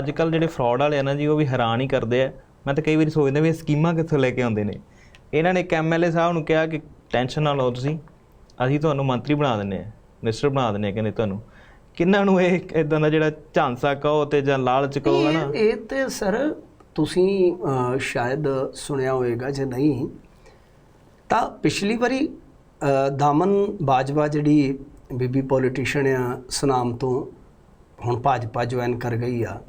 ਅੱਜ ਕੱਲ ਜਿਹੜੇ ਫਰਾਡ ਵਾਲੇ ਆ ਨਾ ਜੀ ਉਹ ਵੀ ਹੈਰਾਨ ਹੀ ਕਰਦੇ ਆ। ਮੈਂ ਤਾਂ ਕਈ ਵਾਰੀ ਸੋਚਦਾ ਵੀ ਇਹ ਸਕੀਮਾਂ ਕਿੱਥੋਂ ਲੈ ਕੇ ਆਉਂਦੇ ਨੇ। ਇਹਨਾਂ ਨੇ ਇੱਕ ਐਮਐਲਏ ਸਾਹਿਬ ਨੂੰ ਕਿਹਾ ਕਿ ਟੈਨਸ਼ਨ ਨਾ ਲਓ ਤੁਸੀਂ ਅਸੀਂ ਤੁਹਾਨੂੰ ਮੰਤਰੀ ਬਣਾ ਦਿੰਨੇ ਆ ਮਿਨਿਸਟਰ ਬਣਾ ਦਿੰਨੇ ਆ ਕਹਿੰਦੇ ਤੁਹਾਨੂੰ। ਕਿੰਨਾਂ ਨੂੰ ਇਹ ਇਦਾਂ ਦਾ ਜਿਹੜਾ ਝਾਂਸਾ ਕਹੋ ਤੇ ਜਾਂ ਲਾਲਚ ਕਹੋ ਹਨਾ? ਇਹ ਤੇ ਸਰ ਤੁਸੀਂ ਸ਼ਾਇਦ ਸੁਣਿਆ ਹੋਵੇਗਾ ਜੇ ਨਹੀਂ ਤਾਂ ਪਿਛਲੀ ਵਾਰੀ ਦਾਮਨ ਬਾਜਵਾ ਜਿਹੜੀ ਬੀਬੀ ਪੋਲੀਟੀਸ਼ੀਅਨ ਆ ਸੁਨਾਮ ਤੋਂ ਹੁਣ ਭਾਜਪਾ ਜੁਆਇਨ ਕਰ ਗਈ ਆ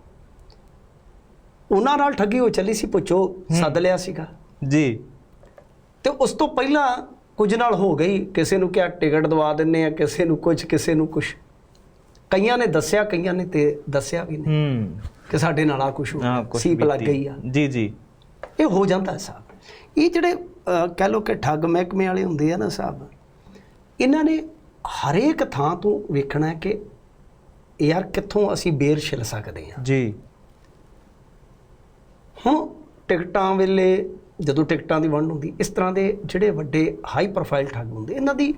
ਉਹਨਾਂ ਨਾਲ ਠੱਗੀ ਹੋ ਚੱਲੀ ਸੀ ਪੁੱਛੋ ਸੱਦ ਲਿਆ ਸੀਗਾ। ਜੀ। ਤੇ ਉਸ ਤੋਂ ਪਹਿਲਾਂ ਕੁਝ ਨਾਲ ਹੋ ਗਈ। ਕਿਸੇ ਨੂੰ ਕਿਹਾ ਟਿਕਟ ਦਵਾ ਦਿੰਨੇ ਆ ਕਿਸੇ ਨੂੰ ਕੁਝ ਕਿਸੇ ਨੂੰ ਕੁਝ ਕਈਆਂ ਨੇ ਦੱਸਿਆ ਕਈਆਂ ਨੇ ਤੇ ਦੱਸਿਆ ਵੀ ਨਹੀਂ ਹੂੰ। ਕਿ ਸਾਡੇ ਨਾਲ ਆ ਕੁਝ ਹੋ ਗਿਆ ਸੀਪ ਲੱਗ। ਗਈ ਆ। ਜੀ ਜੀ। ਇਹ ਹੋ ਜਾਂਦਾ ਸਾਹਿਬ ਇਹ ਜਿਹੜੇ ਕਹਿ ਲੋ ਕਿ ਠੱਗ ਮਹਿਕਮੇ ਵਾਲੇ ਹੁੰਦੇ ਆ ਨਾ ਸਾਹਿਬ ਇਹਨਾਂ ਨੇ ਹਰੇਕ ਥਾਂ ਤੋਂ ਵੇਖਣਾ ਕਿ ਯਾਰ ਕਿੱਥੋਂ ਅਸੀਂ ਬੇਰ ਛਿਲ ਸਕਦੇ ਹਾਂ। ਜੀ। ਹੁਣ ਟਿਕਟਾਂ ਵੇਲੇ ਜਦੋਂ ਟਿਕਟਾਂ ਦੀ ਵੰਡ ਹੁੰਦੀ ਇਸ ਤਰ੍ਹਾਂ ਦੇ ਜਿਹੜੇ ਵੱਡੇ ਹਾਈ ਪ੍ਰੋਫਾਈਲ ਠੱਗ ਹੁੰਦੇ ਇਹਨਾਂ ਦੀ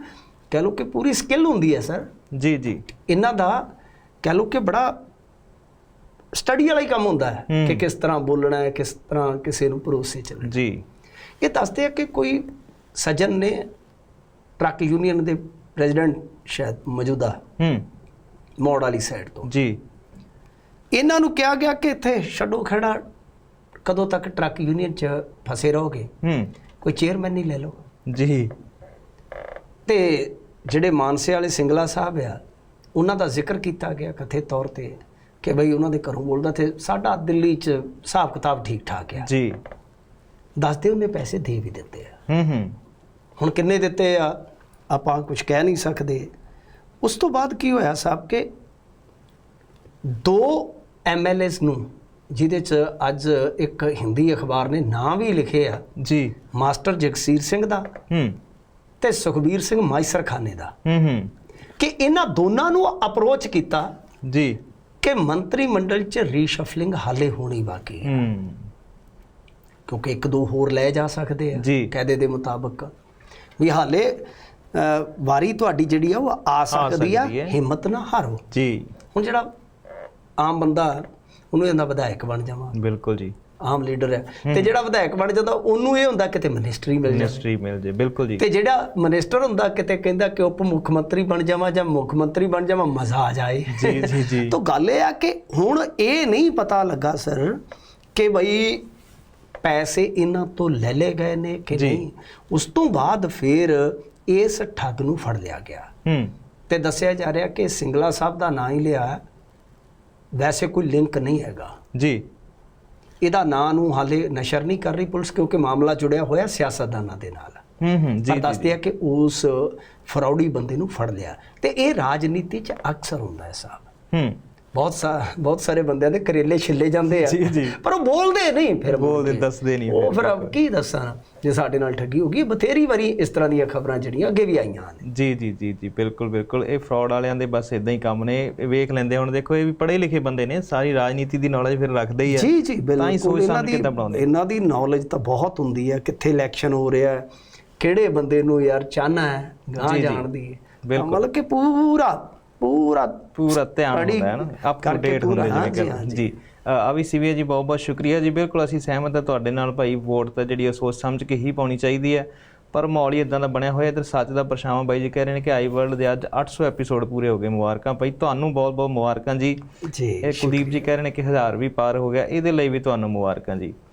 ਕਹਿ ਲੋ ਕਿ ਪੂਰੀ ਸਕਿੱਲ ਹੁੰਦੀ ਹੈ ਸਰ ਜੀ ਜੀ। ਇਹਨਾਂ ਦਾ ਕਹਿ ਲੋ ਕਿ ਬੜਾ ਸਟੱਡੀ ਵਾਲਾ ਹੀ ਕੰਮ ਹੁੰਦਾ ਹੈ ਹੂੰ। ਕਿ ਕਿਸ ਤਰ੍ਹਾਂ ਬੋਲਣਾ ਹੈ ਕਿਸ ਤਰ੍ਹਾਂ ਕਿਸੇ ਨੂੰ ਭਰੋਸੇ ਚੱਲਣਾ ਜੀ। ਇਹ ਦੱਸਦੇ ਆ ਕਿ ਕੋਈ ਸੱਜਣ ਨੇ ਟਰੱਕ ਯੂਨੀਅਨ ਦੇ ਪ੍ਰੈਜ਼ੀਡੈਂਟ ਸ਼ਾਇਦ ਮੌਜੂਦਾ ਹੂੰ। ਮੋੜ ਵਾਲੀ ਸਾਈਡ ਤੋਂ। ਜੀ। ਇਹਨਾਂ ਨੂੰ ਕਿਹਾ ਗਿਆ ਕਿ ਇੱਥੇ ਛੱਡੋ ਖੜਾ ਕਦੋਂ ਤੱਕ ਟਰੱਕ ਯੂਨੀਅਨ 'ਚ ਫਸੇ ਰਹੋਗੇ? ਹੂੰ। ਕੋਈ ਚੇਅਰਮੈਨ ਨਹੀਂ ਲੈ ਲਓ। ਜੀ। ਤੇ ਜਿਹੜੇ ਮਾਨਸੇ ਵਾਲੇ ਸਿੰਗਲਾ ਸਾਹਿਬ ਆ ਉਹਨਾਂ ਦਾ ਜ਼ਿਕਰ ਕੀਤਾ ਗਿਆ ਕਥਿਤ ਤੌਰ ਤੇ ਕਿ ਬਈ ਉਹਨਾਂ ਦੇ ਘਰੋਂ ਬੋਲਦਾ ਤੇ ਸਾਡਾ ਦਿੱਲੀ 'ਚ ਹਿਸਾਬ ਕਿਤਾਬ ਠੀਕ ਠਾਕ ਆ। ਜੀ। ਦੱਸਦੇ ਉਹਨੇ ਪੈਸੇ ਦੇ ਵੀ ਦਿੱਤੇ ਆ। ਹੂੰ ਹੂੰ। ਹੁਣ ਕਿੰਨੇ ਦਿੱਤੇ ਆ ਆਪਾਂ ਕੁਝ ਕਹਿ ਨਹੀਂ ਸਕਦੇ। ਉਸ ਤੋਂ ਬਾਅਦ ਕੀ ਹੋਇਆ ਸਾਹਿਬ ਕਿ ਦੋ ਐਮਐਲਏਸ ਨੂੰ ਜਿਹਦੇ ਚ ਅੱਜ ਇੱਕ ਹਿੰਦੀ ਅਖਬਾਰ ਨੇ ਨਾਂ ਵੀ ਲਿਖੇ ਆ। ਜੀ। ਮਾਸਟਰ ਜਗਸੀਰ ਸਿੰਘ ਦਾ ਹੂੰ। ਤੇ ਸੁਖਬੀਰ ਸਿੰਘ ਮਾਈਸਰਖਾਨੇ ਦਾ। ਹੂੰ ਹੂੰ। ਕਿ ਇਹਨਾਂ ਦੋਨਾਂ ਨੂੰ ਅਪਰੋਚ ਕੀਤਾ ਜੀ। ਕਿ ਮੰਤਰੀ ਮੰਡਲ ਚ ਰੀਸ਼ਫਲਿੰਗ ਹਾਲੇ ਹੋਣੀ ਬਾਕੀ ਹੈ। ਹੂੰ। ਕਿਉਂਕਿ ਇੱਕ ਦੋ ਹੋਰ ਲੈ ਜਾ ਸਕਦੇ ਆ। ਕਾਇਦੇ ਦੇ ਮੁਤਾਬਕ। ਵੀ ਹਾਲੇ ਵਾਰੀ ਤੁਹਾਡੀ ਜਿਹੜੀ ਆ ਉਹ ਆ ਸਕਦੀ ਆ। ਹਿੰਮਤ ਨਾ ਹਾਰੋ। ਜੀ। ਹੁਣ ਜਿਹੜਾ ਆਮ ਬੰਦਾ ਉਹਨੂੰ ਇਹਦਾ ਵਿਧਾਇਕ ਬਣ ਜਾਵਾਂ। ਬਿਲਕੁਲ ਜੀ। ਆਮ ਲੀਡਰ ਹੈ। ਤੇ ਜਿਹੜਾ ਵਿਧਾਇਕ ਬਣ ਜਾਂਦਾ ਉਹਨੂੰ ਇਹ ਹੁੰਦਾ ਕਿਤੇ ਮਿਨਿਸਟਰੀ ਮਿਲ ਜਾਵੇ। ਮਿਨਿਸਟਰੀ ਮਿਲ ਜੇ ਬਿਲਕੁਲ ਜੀ। ਤੇ ਜਿਹੜਾ ਮਿਨਿਸਟਰ ਹੁੰਦਾ ਕਿਤੇ ਕਹਿੰਦਾ ਕਿ ਉਪ ਮੁੱਖ ਮੰਤਰੀ ਬਣ ਜਾਵਾਂ ਜਾਂ ਮੁੱਖ ਮੰਤਰੀ ਬਣ ਜਾਵਾਂ ਮਜ਼ਾ ਆ ਜਾਏ। ਜੀ ਜੀ ਜੀ। ਤਾਂ ਗੱਲ ਇਹ ਆ ਕਿ ਹੁਣ ਇਹ ਨਹੀਂ ਪਤਾ ਲੱਗਾ ਸਰ ਕਿ ਬਈ ਪੈਸੇ ਇਹਨਾਂ ਤੋਂ ਲੈ ਲਏ ਗਏ ਨੇ ਕਿ। ਨਹੀਂ। ਉਸ ਤੋਂ ਬਾਅਦ ਫਿਰ ਇਸ ਠੱਗ ਨੂੰ ਫੜ ਲਿਆ ਗਿਆ। ਹੂੰ। ਤੇ ਦੱਸਿਆ ਜਾ ਰਿਹਾ ਕਿ ਸਿੰਗਲਾ ਸਾਹਿਬ ਦਾ ਨਾਂ ਹੀ ਲਿਆ। ਵੈਸੇ ਕੋਈ ਲਿੰਕ ਨਹੀਂ ਹੈਗਾ। ਜੀ। ਇਹਦਾ ਨਾਂ ਨੂੰ ਹਾਲੇ ਨਸ਼ਰ ਨਹੀਂ ਕਰ ਰਹੀ ਪੁਲਿਸ ਕਿਉਂਕਿ ਮਾਮਲਾ ਜੁੜਿਆ ਹੋਇਆ ਸਿਆਸਤਦਾਨਾਂ ਦੇ ਨਾਲ। ਹੂੰ ਹੂੰ ਜੀ ਦੱਸਦੇ ਆ ਕਿ ਉਸ ਫਰੌਡੀ ਬੰਦੇ ਨੂੰ ਫੜ ਲਿਆ। ਤੇ ਇਹ ਰਾਜਨੀਤੀ 'ਚ ਅਕਸਰ ਹੁੰਦਾ ਹੈ ਸਾਹਿਬ ਹੂੰ। ਬਹੁਤ ਸਾ ਬਹੁਤ ਸਾਰੇ ਬੰਦਿਆਂ ਦੇ ਕਰੇਲੇ ਛਿੱਲੇ ਜਾਂਦੇ ਆ। ਪਰ ਉਹ ਬੋਲਦੇ ਨਹੀਂ ਫਿਰ ਬੋਲਦੇ। ਦੱਸਦੇ ਨਹੀਂ ਉਹ ਫਿਰ, ਅਬ ਕੀ ਦੱਸਾਂ ਜੇ ਸਾਡੇ ਨਾਲ ਠੱਗੀ ਹੋ ਗਈ ਬਥੇਰੀ ਵਾਰੀ ਇਸ ਤਰ੍ਹਾਂ ਦੀਆਂ ਖਬਰਾਂ ਜਿਹੜੀਆਂ ਅੱਗੇ ਵੀ ਆਈਆਂ ਨੇ। ਜੀ ਜੀ ਜੀ ਜੀ ਬਿਲਕੁਲ ਬਿਲਕੁਲ। ਇਹ ਫਰਾਡ ਵਾਲਿਆਂ ਦੇ ਬਸ ਇਦਾਂ ਹੀ ਕੰਮ ਨੇ। ਇਹ ਵੇਖ ਲੈਂਦੇ ਹੁਣ ਦੇਖੋ ਇਹ ਵੀ ਪੜ੍ਹੇ ਲਿਖੇ ਬੰਦੇ ਨੇ। ਸਾਰੀ ਰਾਜਨੀਤੀ ਦੀ ਨੌਲੇਜ ਫਿਰ ਰੱਖਦੇ ਹੀ ਆ। ਜੀ ਜੀ ਬਿਲਕੁਲ ਇਹਨਾਂ ਦੀ ਇਹਨਾਂ ਦੀ ਨੌਲੇਜ ਤਾਂ ਬਹੁਤ ਹੁੰਦੀ ਹੈ ਕਿੱਥੇ ਇਲੈਕਸ਼ਨ ਹੋ ਰਿਹਾ ਹੈ ਕਿਹੜੇ ਬੰਦੇ ਨੂੰ ਯਾਰ ਚਾਹਨਾ ਹੈ ਗਾਂ। ਜਾਣ ਦੀ। ਮਤਲਬ ਕਿ ਪੂਰਾ ਪੂਰਾ ਪੂਰਾ ਧਿਆਨ ਹੁੰਦਾ ਹੈ ਨਾ ਅਪ ਟੂ ਡੇਟ ਹੁੰਦੇ ਜਿਵੇਂ ਕਹਿੰਦੇ। ਜੀ। ਆ ਵੀ ਸੀਵੀਆ ਜੀ ਬਹੁਤ ਬਹੁਤ ਸ਼ੁਕਰੀਆ ਜੀ। ਬਿਲਕੁਲ ਅਸੀਂ ਸਹਿਮਤ ਹਾਂ ਤੁਹਾਡੇ ਨਾਲ ਭਾਈ ਵੋਟ ਤਾਂ ਜਿਹੜੀ ਉਹ ਸੋਚ ਸਮਝ ਕੇ ਹੀ ਪਾਉਣੀ ਚਾਹੀਦੀ ਹੈ। ਪਰ ਮਾਹੌਲ ਹੀ ਇਦਾਂ ਦਾ ਬਣਿਆ ਹੋਇਆ ਇਧਰ ਸੱਚ ਦਾ ਪਰਛਾਵਾਂ ਬਾਈ ਜੀ ਕਹਿ ਰਹੇ ਨੇ ਕਿ ਆਈ ਵਰਲਡ ਦੇ ਅੱਜ 800 ਐਪੀਸੋਡ ਪੂਰੇ ਹੋ ਗਏ ਮੁਬਾਰਕਾਂ। ਭਾਈ ਤੁਹਾਨੂੰ ਬਹੁਤ ਬਹੁਤ ਮੁਬਾਰਕਾਂ ਜੀ। ਜੀ ਇਹ ਕੁਲਦੀਪ ਜੀ ਕਹਿ ਰਹੇ ਨੇ ਕਿ ਹਜ਼ਾਰ ਵੀ ਪਾਰ ਹੋ ਗਿਆ ਇਹਦੇ ਲਈ ਵੀ ਤੁਹਾਨੂੰ ਮੁਬਾਰਕਾਂ ਜੀ।